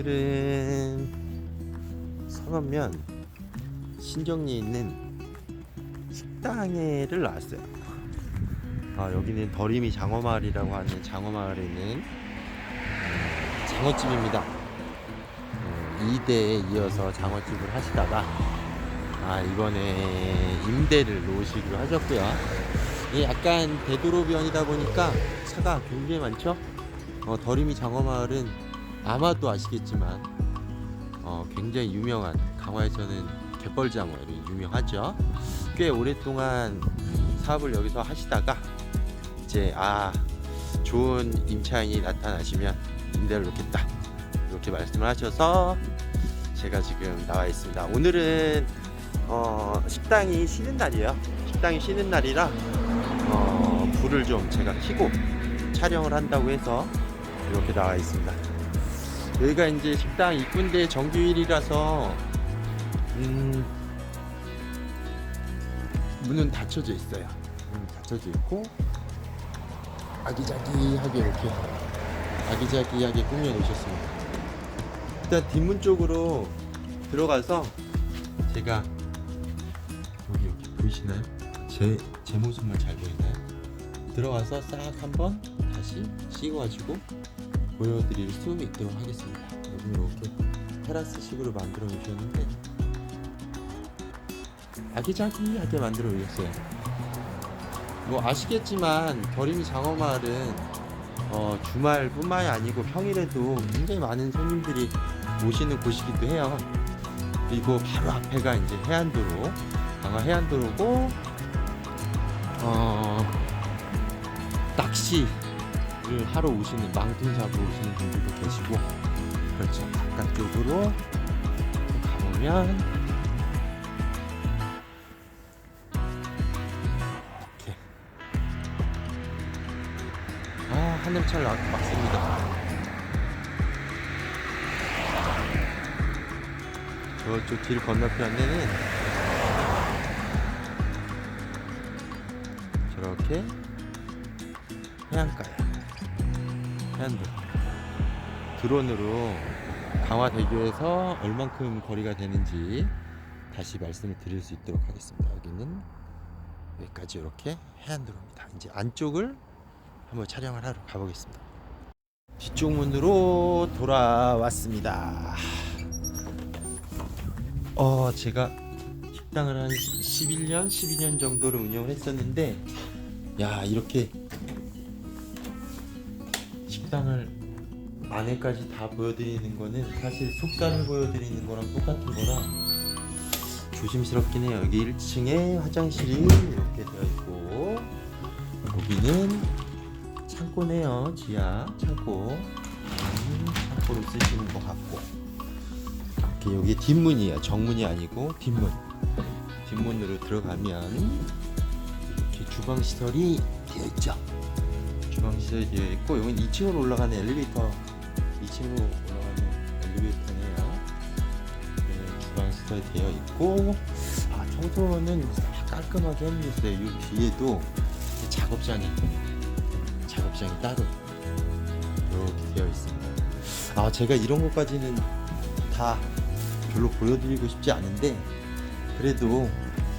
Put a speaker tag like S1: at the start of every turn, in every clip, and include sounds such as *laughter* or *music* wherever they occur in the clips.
S1: 오늘은 성안면 신정리에 있는 식당에를 나왔어요. 아, 여기는 더림이 장어마을이라고 하는 장어마을에 있는 음, 장어집입니다. 어, 2대에 이어서 장어집을 하시다가 아, 이번에 임대를 놓으시기로 하셨고요. 이 약간 되도록변이다 보니까 차가 굉장히 많죠. 어, 더림이 장어마을은 아마도 아시겠지만 어, 굉장히 유명한 강화에서는 갯벌장어로 유명하죠. 꽤 오랫동안 사업을 여기서 하시다가 이제 아 좋은 임차인이 나타나시면 임대를 놓겠다 이렇게 말씀을 하셔서 제가 지금 나와 있습니다. 오늘은 어, 식당이 쉬는 날이에요. 식당이 쉬는 날이라 어, 불을 좀 제가 켜고 촬영을 한다고 해서 이렇게 나와 있습니다. 여기가 이제 식당 입구인데 정규일이라서 음, 문은 닫혀져 있어요. 문 닫혀져 있고 아기자기하게 이렇게 아기자기하게 꾸며 놓으셨습니다. 일단 뒷문 쪽으로 들어가서 제가 여기 여기 보이시나요? 제, 제 모습만 잘 보이나요? 들어가서 싹 한번 다시 씌워가지고 보여드릴 수 있도록 하겠습니다. 여기 이렇게 테라스식으로 만들어 놓으셨는데 아기자기하게 만들어 놓으셨어요. 뭐 아시겠지만 더림이 장어마을은 어, 주말뿐만이 아니고 평일에도 굉장히 많은 손님들이 오시는 곳이기도 해요. 그리고 바로 앞에가 이제 해안도로, 강화 해안도로고 어, 낚시 를 하러 오시는 망둥 잡으러 오시는 분들도 계시고 그렇죠. 바깥쪽으로 가보면 이렇게 아 하늘철 막- 막습니다. 저쪽 길 건너편에는 저렇게 해안가에 해안도 드론으로 강화대교에서 얼만큼 거리가 되는지 다시 말씀을 드릴 수 있도록 하겠습니다. 여기는 여기까지 이렇게 해안도로입니다. 이제 안쪽을 한번 촬영을 하러 가보겠습니다. 뒤쪽 문으로 돌아왔습니다. 어, 제가 식당을 한 11년, 12년 정도를 운영을 했었는데, 야, 이렇게 식당을 안에까지 다 보여드리는 거는 사실 속살을 보여드리는 거랑 똑같은 거라 조심스럽긴 해요. 여기 1층에 화장실이 이렇게 되어 있고, 여기는 창고네요. 지하 창고. 음, 창고로 쓰시는 것 같고. 이렇게 여기 뒷문이에요. 정문이 아니고 뒷문. 뒷문으로 들어가면 이렇게 주방 시설이 되어 있죠. 주방 시설이 되어 있고 여기 2층으로 올라가는 엘리베이터 2층으로 올라가는 엘리베이터네요. 네, 주방 시설이 되어 있고 아 청소는 다 깔끔하게 해주셨어요. 이 뒤에도 작업장이 작업장이 따로 이렇게 되어 있습니다. 아 제가 이런 것까지는 다 별로 보여드리고 싶지 않은데 그래도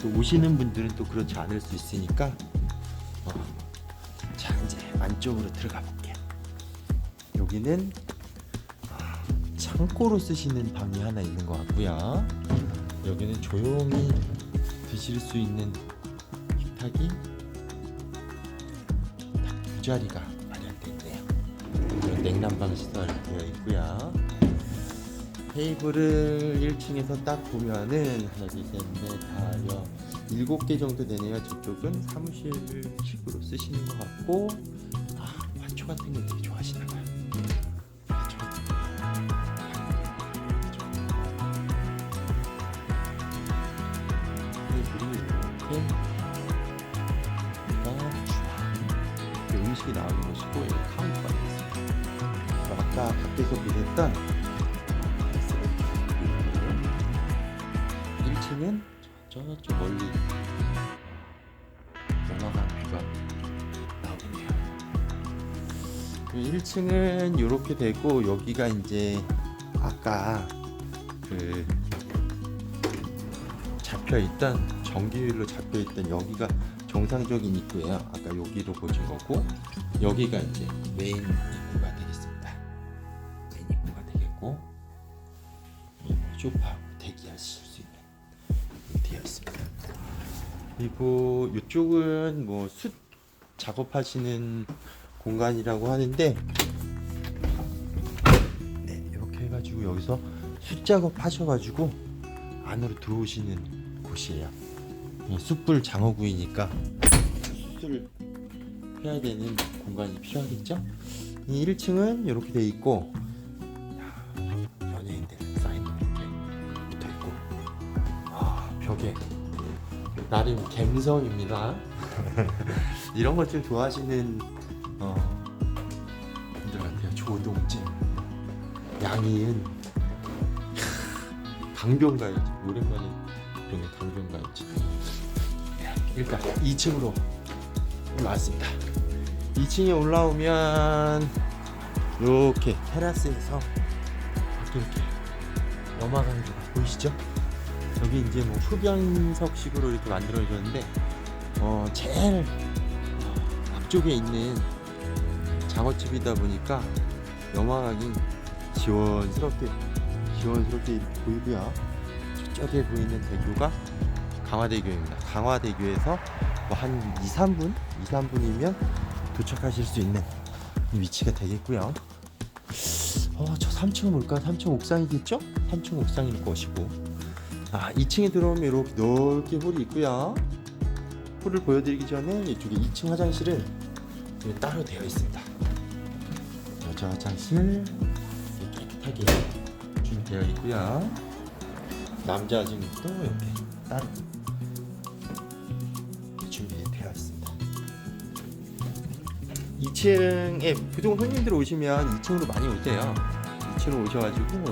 S1: 또 오시는 분들은 또 그렇지 않을 수 있으니까 어, 안쪽으로 들어가 볼게요. 여기는 아, 창고로 쓰시는 방이 하나 있는 것 같고요. 여기는 조용히 드실 수 있는 식탁이 딱 두 자리가 마련되어 있네요. 냉난방 시설 되어 있고요. 테이블을 1층에서 딱 보면은 하나 둘셋넷 다여 일곱 개 정도 되네요. 저쪽은 사무실식으로 쓰시는 것 같고 아, 화초 같은 거 되게 좋아하시나 봐요. 화초 같은 거. 테이블이 이렇게 음식이 나오는 곳이고 카운터가 있습니다. 아까 밖에서 보셨던 1층은 저쪽 멀리 영화관 뷰가 나오네요. 1층은 이렇게 되고 여기가 이제 아까 그 잡혀 있던 전기율로 잡혀 있던 여기가 정상적인 입구예요. 아까 여기로 보신 거고 여기가 이제 메인 입구가 되겠습니다. 메인 입구가 되겠고 그리고 쇼파 그리고 이쪽은 뭐 숯 작업하시는 공간이라고 하는데 네, 이렇게 해가지고 여기서 숯 작업 하셔가지고 안으로 들어오시는 곳이에요. 이 숯불 장어구이니까 숯을 해야 되는 공간이 필요하겠죠? 이 1층은 이렇게 돼 있고 나름 갬성입니다. *laughs* 이런 것좀 좋아하시는 어, 분들 같아요. 조동재, 양희은, *laughs* 강변가요지. 오랜만에 이런 게 강변가요지. 일단 2층으로 올라왔습니다. 2층에 올라오면 이렇게 테라스에서 이렇게 이렇게 넘어가는 거 보이시죠? 여기 이제 뭐 흡연석식으로 이렇게 만들어졌는데 어 제일 어, 앞쪽에 있는 장어집이다 보니까 영화관이 지원스럽게 지원스럽게 보이고요. 저쪽에 보이는 대교가 강화대교입니다. 강화대교에서 뭐 한 2, 3분, 2, 3분이면 도착하실 수 있는 이 위치가 되겠고요. 어, 저 3층은 뭘까? 3층 옥상이겠죠? 3층 옥상일 것이고. 아, 2층에 들어오면 이렇게 넓게 홀이 있고요. 홀을 보여드리기 전에 이쪽에 2층 화장실은 여기 따로 되어 있습니다. 여자 화장실 깨끗하게 준비되어 있고요. 남자 화장실도 이렇게 따로 준비되어 있습니다. 2층에 보통 손님들 오시면 2층으로 많이 오세요. 2층으로 오셔가지고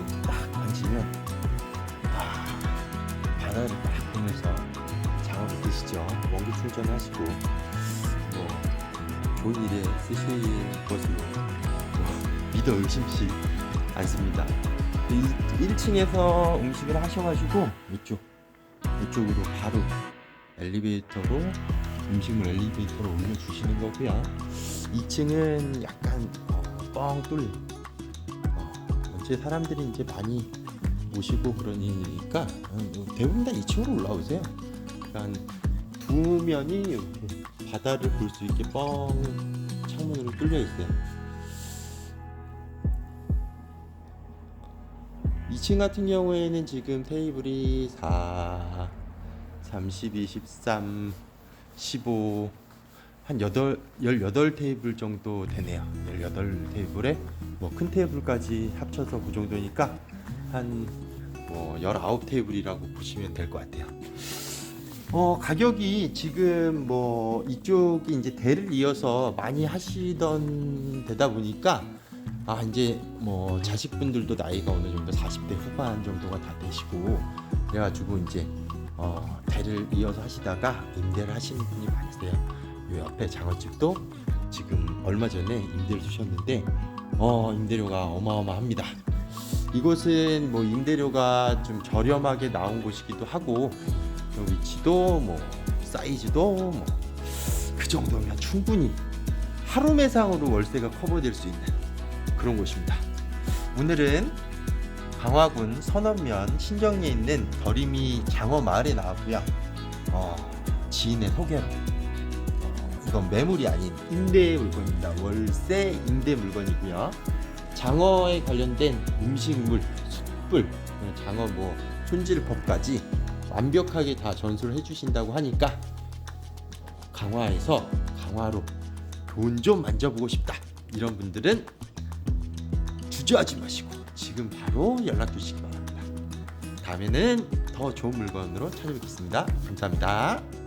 S1: 드시죠. 원기 충전하시고 뭐 좋은 일에 쓰실 것으로 뭐 믿어 의심치 않습니다. 1층에서 음식을 하셔가지고 이쪽 이쪽으로 바로 엘리베이터로 음식물 엘리베이터로 올려주시는 거고요. 2층은 약간 어, 뻥 뚫린 어, 이제 사람들이 이제 많이 오시고 그러니까 어, 대부분 다 2층으로 올라오세요. 그러니까 두 면이 이렇게 바다를 볼 수 있게 뻥 창문으로 뚫려 있어요. 2층 같은 경우에는 지금 테이블이 4, 32, 13, 15, 한 8, 18 테이블 정도 되네요. 18 테이블에 뭐 큰 테이블까지 합쳐서 그 정도니까 한 뭐 19 테이블이라고 보시면 될 것 같아요. 어, 가격이 지금 뭐 이쪽이 이제 대를 이어서 많이 하시던 데다 보니까 아 이제 뭐 자식분들도 나이가 어느 정도 40대 후반 정도가 다 되시고 그래가지고 이제 어, 대를 이어서 하시다가 임대를 하시는 분이 많으세요. 요 옆에 장어집도 지금 얼마 전에 임대를 주셨는데 어 임대료가 어마어마합니다. 이곳은 뭐 임대료가 좀 저렴하게 나온 곳이기도 하고 그 위치도 뭐 사이즈도 뭐 그 정도면 충분히 하루 매상으로 월세가 커버될 수 있는 그런 곳입니다. 오늘은 강화군 선원면 신정리에 있는 더리미 장어 마을에 나왔고요. 어, 지인의 소개로 어, 이건 매물이 아닌 임대 물건입니다. 월세 임대 물건이고요. 장어에 관련된 음식물, 숯불, 장어 뭐 손질법까지 완벽하게 다 전수를 해주신다고 하니까 강화에서 강화로 돈 좀 만져보고 싶다 이런 분들은 주저하지 마시고 지금 바로 연락 주시기 바랍니다. 다음에는 더 좋은 물건으로 찾아뵙겠습니다. 감사합니다.